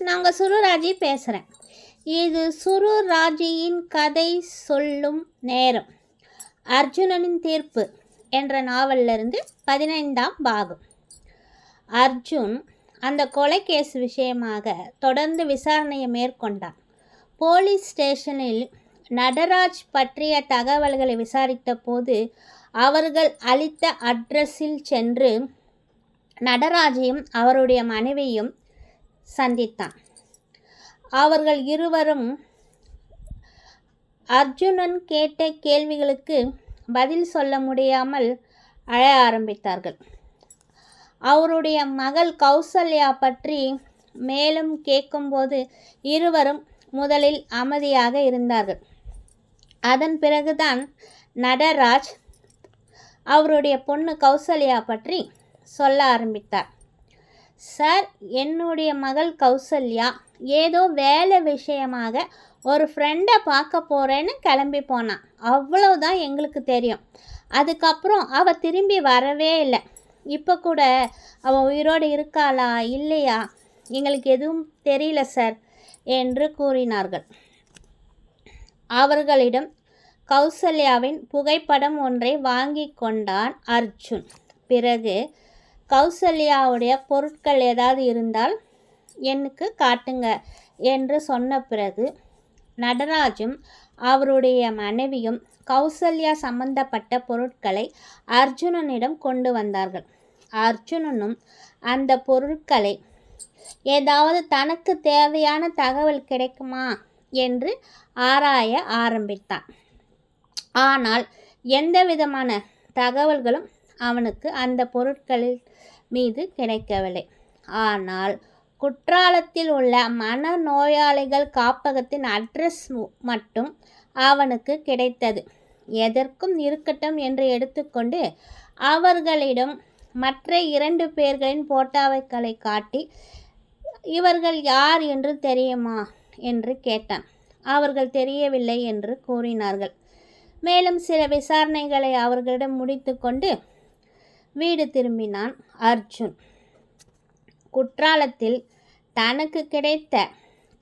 நாங்கள் சுருராஜி பேசுகிறேன் இது சுருராஜியின் கதை சொல்லும் நேரம். அர்ஜுனனின் தீர்ப்பு என்ற நாவல்லிருந்து பதினைந்தாம் பாகம். அர்ஜுன் அந்த கொலை கேஸ் விஷயமாக தொடர்ந்து விசாரணையை மேற்கொண்டான். போலீஸ் ஸ்டேஷனில் நடராஜ் பற்றிய தகவல்களை விசாரித்த போது அவர்கள் அளித்த அட்ரஸில் சென்று நடராஜையும் அவருடைய மனைவியும் சந்தித்தான் அவர்கள் இருவரும் அர்ஜுனன் கேட்ட கேள்விகளுக்கு பதில் சொல்ல முடியாமல் அழ ஆரம்பித்தார்கள். அவருடைய மகள் கௌசல்யா பற்றி மேலும் கேட்கும்போது இருவரும் முதலில் அமைதியாக இருந்தார்கள். அதன் பிறகுதான் நடராஜ் அவருடைய பொண்ணு கௌசல்யா பற்றி சொல்ல ஆரம்பித்தார். சார் என்னுடைய மகள் கௌசல்யா ஏதோ வேலை விஷயமாக ஒரு ஃப்ரெண்டை பார்க்க போகிறேன்னு கிளம்பி போனான் அவ்வளவுதான் எங்களுக்கு தெரியும். அதுக்கப்புறம் அவள் திரும்பி வரவே இல்லை. இப்போ கூட அவள் உயிரோடு இருக்காளா இல்லையா? எங்களுக்கு எதுவும் தெரியல சார் என்று கூறினார்கள். அவர்களிடம் கௌசல்யாவின் புகைப்படம் ஒன்றை வாங்கி கொண்டான் அர்ஜுன். பிறகு கௌசல்யாவுடைய பொருட்கள் ஏதாவது இருந்தால் எனக்கு காட்டுங்க என்று சொன்ன பிறகு நடராஜும் அவருடைய மனைவியும் கௌசல்யா சம்பந்தப்பட்ட பொருட்களை அர்ஜுனனிடம் கொண்டு வந்தார்கள். அர்ஜுனனும் அந்த பொருட்களை ஏதாவது தனக்கு தேவையான தகவல் கிடைக்குமா என்று ஆராய ஆரம்பித்தான். ஆனால் எந்த விதமான தகவல்களும் அவனுக்கு அந்த பொருட்களில் மீது கிடைக்கவில்லை. ஆனால் குற்றாலத்தில் உள்ள மனநோயாளிகள் காப்பகத்தின் அட்ரஸ் மட்டும் அவனுக்கு கிடைத்தது. எதற்கும் இருக்கட்டும் என்று எடுத்துக்கொண்டு அவர்களிடம் மற்ற இரண்டு பேர்களின் போட்டாவைகளை காட்டி இவர்கள் யார் என்று தெரியுமா என்று கேட்டான். அவர்கள் தெரியவில்லை என்று கூறினார்கள். மேலும் சில விசாரணைகளை அவர்களிடம் முடித்துக்கொண்டு வீடு திரும்பினான் அர்ஜுன். குற்றாலத்தில் தனக்கு கிடைத்த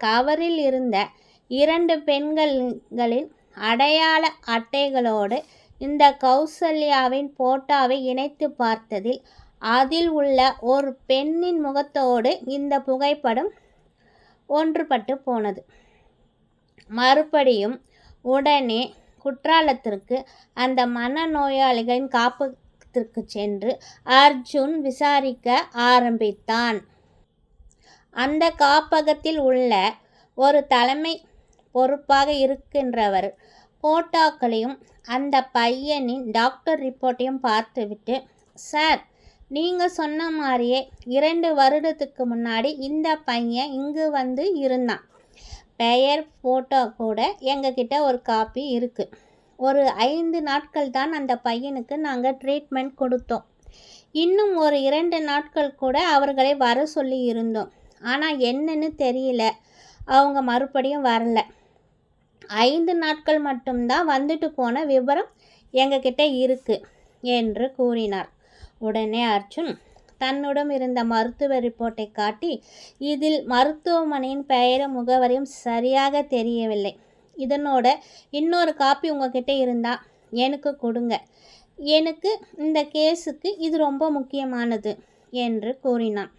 கவரில் இருந்த இரண்டு பெண்களின் அடையாள அட்டைகளோடு இந்த கௌசல்யாவின் போட்டோவை இணைத்து பார்த்ததில் அதில் உள்ள ஒரு பெண்ணின் முகத்தோடு இந்த புகைப்படம் ஒன்றுபட்டு போனது. மறுபடியும் உடனே குற்றாலத்திற்கு அந்த மனநோயாளிகளின் இடத்திற்கு சென்று அர்ஜுன் விசாரிக்க ஆரம்பித்தான். அந்த காப்பகத்தில் உள்ள ஒரு தலைமை பொறுப்பாக இருக்கின்றவர். போட்டோக்களையும் அந்த பையனின் டாக்டர் ரிப்போர்ட்டையும் பார்த்துவிட்டு சார் நீங்கள் சொன்ன மாதிரியே இரண்டு வருடத்துக்கு முன்னாடி இந்த பையன் இங்கு வந்து இருந்தான். பெயர் ஃபோட்டோ கூட எங்ககிட்ட ஒரு காப்பி இருக்குது ஒரு ஐந்து நாட்கள் தான் அந்த பையனுக்கு நாங்கள் ட்ரீட்மெண்ட் கொடுத்தோம். இன்னும் ஒரு இரண்டு நாட்கள் கூட அவர்களை வர சொல்லி இருந்தோம். ஆனால் என்னன்னு தெரியல. அவங்க மறுபடியும் வரல. ஐந்து நாட்கள் மட்டும்தான் வந்துட்டு போன விவரம் எங்ககிட்ட இருக்குது என்று கூறினார். உடனே அர்ஜுன் தன்னுடன் இருந்த மருத்துவ ரிப்போர்ட்டை காட்டி இதில் மருத்துவமனையின் பெயரும் முகவரியும் சரியாக தெரியவில்லை. இதனோட இன்னொரு காப்பி உங்ககிட்ட இருந்தால் எனக்கு கொடுங்க. எனக்கு இந்த கேஸுக்கு இது ரொம்ப முக்கியமானது என்று கூறினான்.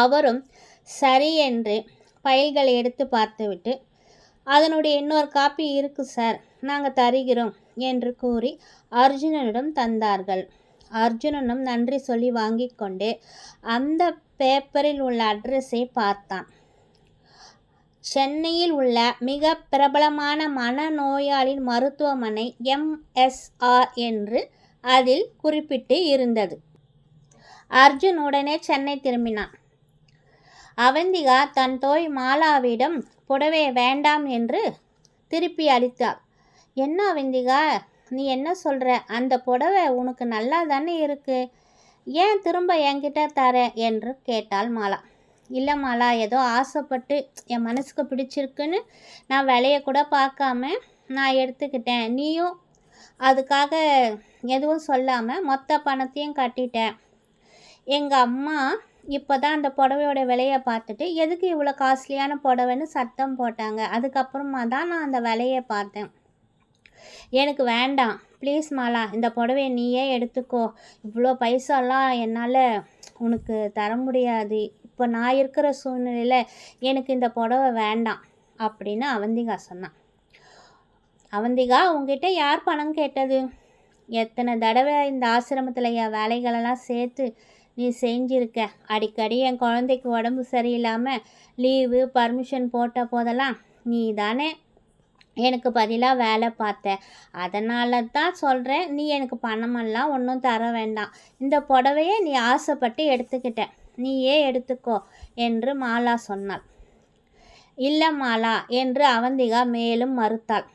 அவரும் சரி என்று ஃபைல்களை எடுத்து பார்த்துவிட்டு அதனுடைய இன்னொரு காப்பி இருக்குது சார் நாங்கள் தருகிறோம் என்று கூறி அர்ஜுனனிடம் தந்தார்கள். அர்ஜுனனும் நன்றி சொல்லி வாங்கி கொண்டு அந்த பேப்பரில் உள்ள அட்ரஸை பார்த்தான். சென்னையில் உள்ள மிக பிரபலமான மனநோயாளின் மருத்துவமனை எம்எஸ்ஆர் என்று அதில் குறிப்பிட்டு இருந்தது. அர்ஜுன் உடனே சென்னை திரும்பினான். அவந்திகா தன் தோய் மாலாவிடம் புடவை வேண்டாம் என்று திருப்பி அளித்தாள். என்ன அவந்திகா நீ என்ன சொல்கிற அந்த புடவை உனக்கு நல்லா தானே இருக்குது ஏன் திரும்ப என்கிட்ட தர? என்று கேட்டாள் மாலா. இல்லை மாலா ஏதோ ஆசைப்பட்டு என் மனசுக்கு பிடிச்சிருக்குன்னு நான் விலையை கூட பார்க்காம நான் எடுத்துக்கிட்டேன். நீயும் அதுக்காக எதுவும் சொல்லாமல் மொத்த பணத்தையும் கட்டிட்டேன். எங்கள் அம்மா இப்போ தான் அந்த புடவையோட விலையை பார்த்துட்டு எதுக்கு இவ்வளோ காஸ்ட்லியான புடவைன்னு சத்தம் போட்டாங்க. அதுக்கப்புறமா தான் நான் அந்த விலையை பார்த்தேன். எனக்கு வேண்டாம். ப்ளீஸ் மாலா இந்த புடவைய நீயே எடுத்துக்கோ. இவ்வளோ பைசாலாம் என்னால் உனக்கு தர முடியாது. இப்போ நான் இருக்கிற சூழ்நிலையில் எனக்கு இந்த புடவை வேண்டாம் அப்படின்னு அவந்திகா சொன்னான். அவந்திகா உங்ககிட்ட யார் பணம் கேட்டது? எத்தனை தடவை இந்த ஆசிரமத்தில் என் வேலைகளெல்லாம் சேர்த்து நீ செஞ்சிருக்க? அடிக்கடி என் குழந்தைக்கு உடம்பு சரியில்லாமல் லீவு பர்மிஷன் போட்ட போதெல்லாம் நீ தானே எனக்கு பதிலாக வேலை பார்த்த. அதனால தான் சொல்கிறேன் நீ எனக்கு பணமெல்லாம் ஒன்றும் தர வேண்டாம். இந்த புடவையை நீ ஆசைப்பட்டு எடுத்துக்கிட்ட. நீயே எடுத்துக்கோ என்று மாலா சொன்னாள். இல்லை மாலா என்று அவந்திகா மேலும் மறுத்தாள்.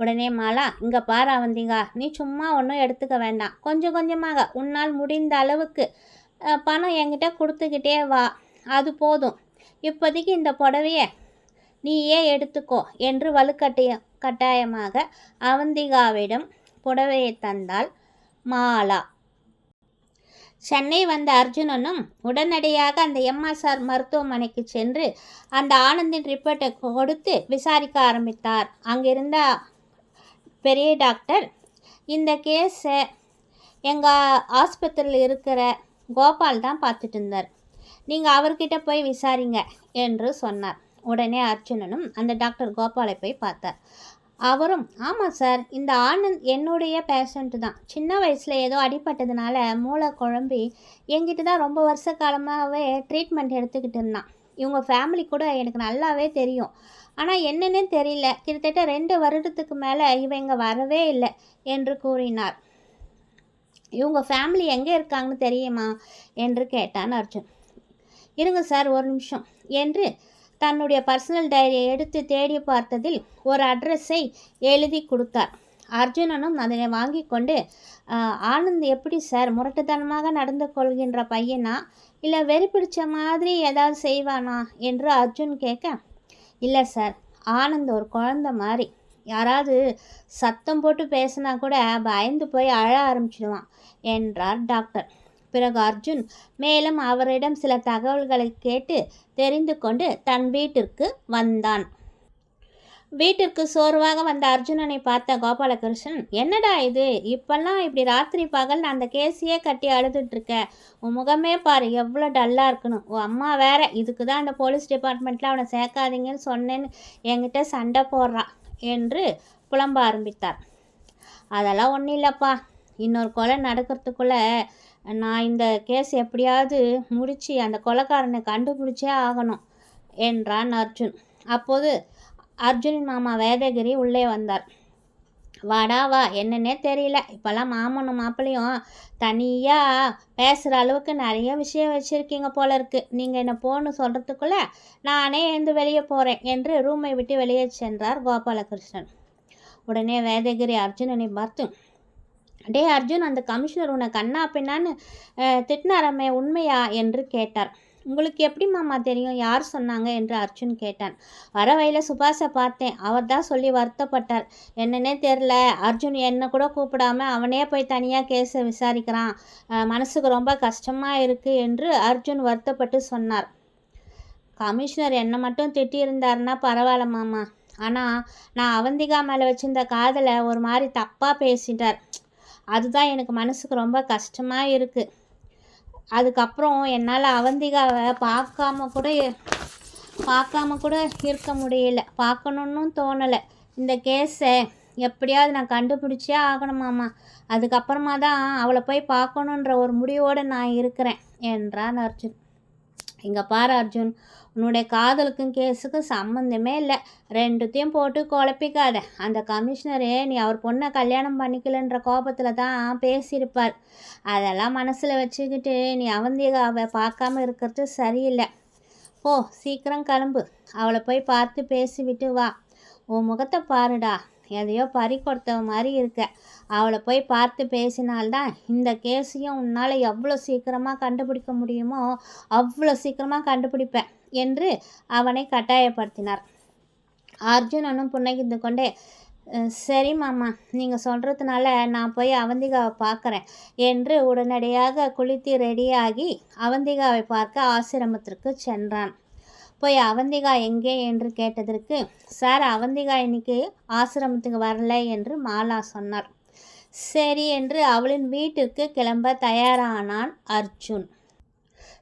உடனே மாலா இங்கே பாரு அவந்திகா நீ சும்மா ஒன்றும் எடுத்துக்க வேண்டாம். கொஞ்சம் கொஞ்சமாக உன்னால் முடிந்த அளவுக்கு பணம் என்கிட்ட கொடுத்துக்கிட்டே வா. அது போதும். இப்போதைக்கு இந்த புடவைய நீயே எடுத்துக்கோ என்று வலுக்கட்டாய கட்டாயமாக அவந்திகாவிடம் புடவையை தந்தாள் மாலா. சென்னை வந்த அர்ஜுனனும் உடனடியாக அந்த எம்எஸ்ஆர் மருத்துவமனைக்கு சென்று அந்த ஆனந்தின் ரிப்போர்ட்டை கொடுத்து விசாரிக்க ஆரம்பித்தார். அங்கிருந்த பெரிய டாக்டர் இந்த கேஸை எங்கள் ஆஸ்பத்திரியில் இருக்கிற கோபால் தான் பார்த்துட்டு இருந்தார். நீங்கள் அவர்கிட்ட போய் விசாரிங்க என்று சொன்னார். உடனே அர்ஜுனனும் அந்த டாக்டர் கோபாலை போய் பார்த்தார். அவரும் ஆமாம் சார் இந்த ஆனந்த் என்னுடைய பேஷண்ட்டு தான். சின்ன வயசில் ஏதோ அடிபட்டதுனால மூளை குழம்பி என்கிட்ட தான் ரொம்ப வருஷ காலமாகவே ட்ரீட்மெண்ட் எடுத்துக்கிட்டு இருந்தான். இவங்க ஃபேமிலி கூட எனக்கு நல்லாவே தெரியும். ஆனால் என்னன்னே தெரியல. கிட்டத்தட்ட ரெண்டு வருடத்துக்கு மேலே இவன் இங்கே வரவே இல்லை என்று கூறினார். இவங்க ஃபேமிலி எங்கே இருக்காங்கன்னு தெரியுமா? என்று கேட்டான் அர்ஜுன். இருங்க சார் ஒரு நிமிஷம் என்று தன்னுடைய பர்சனல் டைரியை எடுத்து தேடி பார்த்ததில் ஒரு அட்ரஸை எழுதி கொடுத்தார். அர்ஜுனனும் அதனை வாங்கி கொண்டு ஆனந்த் எப்படி சார் முரட்டுத்தனமாக நடந்து கொள்கின்ற பையனா? இல்லை வெறி பிடிச்ச மாதிரி ஏதாவது செய்வானா? என்று அர்ஜுன் கேட்க இல்லை சார் ஆனந்த் ஒரு குழந்த மாதிரி. யாராவது சத்தம் போட்டு பேசினா கூட பயந்து போய் அழ ஆரம்பிச்சிடுவான் என்றார் டாக்டர் பிறகு அர்ஜுன் மேலும் அவரிடம் சில தகவல்களை கேட்டு தெரிந்து கொண்டு தன் வீட்டிற்கு வந்தான். வீட்டிற்கு சோர்வாக வந்த அர்ஜுனனை பார்த்த கோபாலகிருஷ்ணன் என்னடா இது? இப்பெல்லாம் இப்படி ராத்திரி பகல் அந்த கேஸையே கட்டி அழுதுட்டுருக்க. உன் முகமே பாரு எவ்வளோ டல்லாக இருக்கணும் உன் அம்மா வேற இதுக்கு தான் அந்த போலீஸ் டிபார்ட்மெண்ட்டில் அவனை சேர்க்காதீங்கன்னு சொன்னேன்னு என்கிட்ட சண்டை போடுறான் என்று புலம்ப ஆரம்பித்தார். அதெல்லாம் ஒன்றும் இல்லைப்பா. இன்னொரு கொலை நடக்கிறதுக்குள்ளே நான் இந்த கேஸ் எப்படியாவது முடித்து அந்த கொலைக்காரனை கண்டுபிடிச்சே ஆகணும் என்றான் அர்ஜுன். அப்போது அர்ஜுனின் மாமா வேதகிரி உள்ளே வந்தார். வாடா வா. என்னன்னே தெரியல. இப்போல்லாம் மாமனும் மாப்பிள்ளையும் தனியாக பேசுகிற அளவுக்கு நிறைய விஷயம் வச்சுருக்கீங்க போல இருக்குது நீங்கள் என்ன போன்னு சொல்கிறதுக்குள்ளே நானே எழுந்து வெளியே போகிறேன் என்று ரூமை விட்டு வெளியே சென்றார் கோபாலகிருஷ்ணன். உடனே வேதகிரி அர்ஜுனனை பார்த்து டே அர்ஜுன் அந்த கமிஷனர் உன்னை கண்ணா பின்னான்னு திட்டினாரம்மே உண்மையா என்று கேட்டார். உங்களுக்கு எப்படி மாமா தெரியும் யார் சொன்னாங்க என்று அர்ஜுன் கேட்டான். வர வழியில் சுபாஷை பார்த்தேன். அவர் தான் சொல்லி வருத்தப்பட்டார். என்னன்னே தெரில அர்ஜுன் என்னை கூட கூப்பிடாம அவனே போய் தனியாக கேஸை விசாரிக்கிறான். மனசுக்கு ரொம்ப கஷ்டமாக இருக்குது என்று அர்ஜுன் வருத்தப்பட்டு சொன்னார். கமிஷனர் என்னை மட்டும் திட்டியிருந்தாருன்னா பரவாயில்ல மாமா. ஆனால் நான் அவந்திகா மேலே வச்சிருந்த காதலை ஒரு மாதிரி தப்பாக பேசிட்டார். அதுதான் எனக்கு மனசுக்கு ரொம்ப கஷ்டமாக இருக்குது அதுக்கப்புறம் என்னால் அவந்திகாவை பார்க்காம கூட பார்க்காம கூட இருக்க முடியல. பார்க்கணுன்னு தோணலை. இந்த கேஸை எப்படியாவது நான் கண்டுபிடிச்சே ஆகணுமாம்மா அதுக்கப்புறமா தான் அவளை போய் பார்க்கணுன்ற ஒரு முடிவோடு நான் இருக்கிறேன் என்றான் அர்ஜுன். இங்கே பாரு அர்ஜுன் உன்னுடைய காதலுக்கும் கேஸுக்கும் சம்மந்தமே இல்லை. ரெண்டுத்தையும் போட்டு குழப்பிக்காத. அந்த கமிஷனரே நீ அவர் பொண்ணை கல்யாணம் பண்ணிக்கலன்ற கோபத்தில் தான் பேசியிருப்பார். அதெல்லாம் மனசில் வச்சுக்கிட்டு நீ அவந்திகாவை பார்க்காம இருக்கிறது சரியில்லை. போ சீக்கிரம் கிளம்பு. அவளை போய் பார்த்து பேசிவிட்டு வா. உன் முகத்தை பாருடா. எதையோ பறி கொடுத்த மாதிரி இருக்க. அவளை போய் பார்த்து பேசினால்தான் இந்த கேஸையும் உன்னால் எவ்வளோ சீக்கிரமாக கண்டுபிடிக்க முடியுமோ அவ்வளோ சீக்கிரமாக கண்டுபிடிப்பேன் என்று அவனை கட்டாயப்படுத்தினார். அர்ஜுனனும் புன்னகிந்து கொண்டே சரி மாமா நீங்கள் சொல்கிறதுனால நான் போய் அவந்திகாவை பார்க்குறேன் என்று உடனடியாக குளித்து ரெடியாகி அவந்திகாவை பார்க்க ஆசிரமத்திற்கு சென்றான். போய் அவந்திகா எங்கே என்று கேட்டதற்கு சார் அவந்திகா இன்னைக்கு ஆசிரமத்துக்கு வரல என்று மாலா சொன்னார். சரி என்று அவளின் வீட்டிற்கு கிளம்ப தயாரானான் அர்ஜுன்.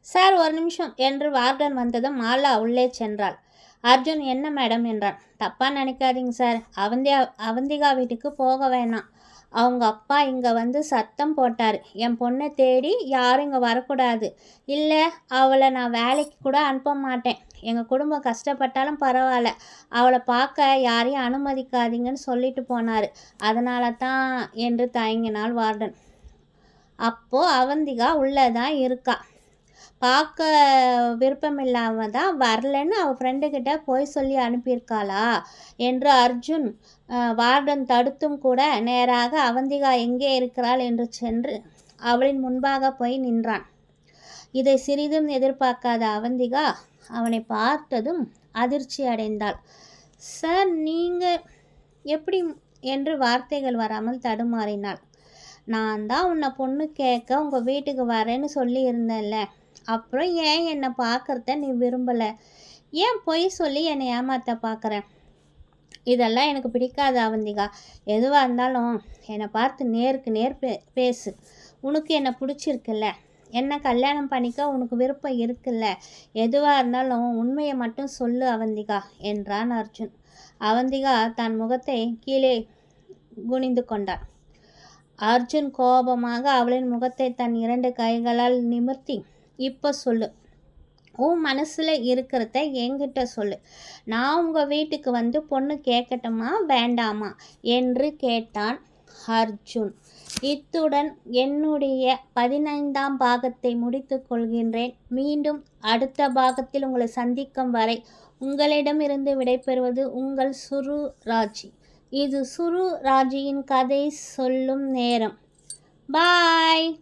சார் ஒரு நிமிஷம் என்று வார்டன் வந்ததும் மாலா உள்ளே சென்றாள். அர்ஜுன் என்ன மேடம்? என்றான். தப்பாக நினைக்காதீங்க சார். அவந்தியா அவந்திகா வீட்டுக்கு போக வேணாம். அவங்க அப்பா இங்கே வந்து சத்தம் போட்டார். என் பொண்ணை தேடி யாரும் இங்கே வரக்கூடாது. இல்லை அவளை நான் வேலைக்கு கூட அனுப்ப மாட்டேன். எங்கள் குடும்பம் கஷ்டப்பட்டாலும் பரவாயில்ல. அவளை பார்க்க யாரையும் அனுமதிக்காதீங்கன்னு சொல்லிட்டு போனார். அதனால தான் என்று தயங்கினாள் வார்டன். அப்போது அவந்திகா உள்ளே தான் இருக்கா. பார்க்க விருப்பம் இல்லாமல் தான் வரலன்னு அவள் ஃப்ரெண்டுக்கிட்ட போய் சொல்லி அனுப்பியிருக்காளா என்று அர்ஜுன் வார்டன் தடுத்தும் கூட நேராக அவந்திகா எங்கே இருக்கிறாள் என்று சென்று அவளின் முன்பாக போய் நின்றான். இதை சிறிதும் எதிர்பார்க்காத அவந்திகா அவனை பார்த்ததும் அதிர்ச்சி அடைந்தாள். சார் நீங்கள் எப்படி? என்று வார்த்தைகள் வராமல் தடுமாறினாள். நான் தான் உன்னை பொண்ணு கேட்க உங்கள் வீட்டுக்கு வரேன்னு சொல்லியிருந்தேன்ல. அப்புறம் ஏன் என்னை பார்க்குறத நீ விரும்பலை? ஏன் பொய் சொல்லி என்னை ஏமாத்த பார்க்குற? இதெல்லாம் எனக்கு பிடிக்காது அவந்திகா. எதுவாக இருந்தாலும் என்னை பார்த்து நேருக்கு நேர் பே பேசு. உனக்கு என்னை பிடிச்சிருக்குல்ல. என்ன கல்யாணம் பண்ணிக்க உனக்கு விருப்பம் இருக்குல்ல. எதுவாக இருந்தாலும் உண்மையை மட்டும் சொல்லு அவந்திகா என்றான் அர்ஜுன். அவந்திகா தன் முகத்தை கீழே குனிந்து கொண்டாள். அர்ஜுன் கோபமாக அவளின் முகத்தை தன் இரண்டு கைகளால் நிமிர்த்தி இப்போ சொல்லு. உன் மனசில் இருக்கிறத என்கிட்ட சொல்லு. நான் உங்கள் வீட்டுக்கு வந்து பொண்ணு கேட்கட்டுமா வேண்டாமா? என்று கேட்டான் அர்ஜுன். இத்துடன் என்னுடைய பதினைந்தாம் பாகத்தை முடித்துக் கொள்கின்றேன். மீண்டும் அடுத்த பாகத்தில் உங்களை சந்திக்கும் வரை உங்களிடமிருந்து விடைபெறுவது உங்கள் சுரு ராஜி. இது சுரு ராஜியின் கதை சொல்லும் நேரம். பாய்!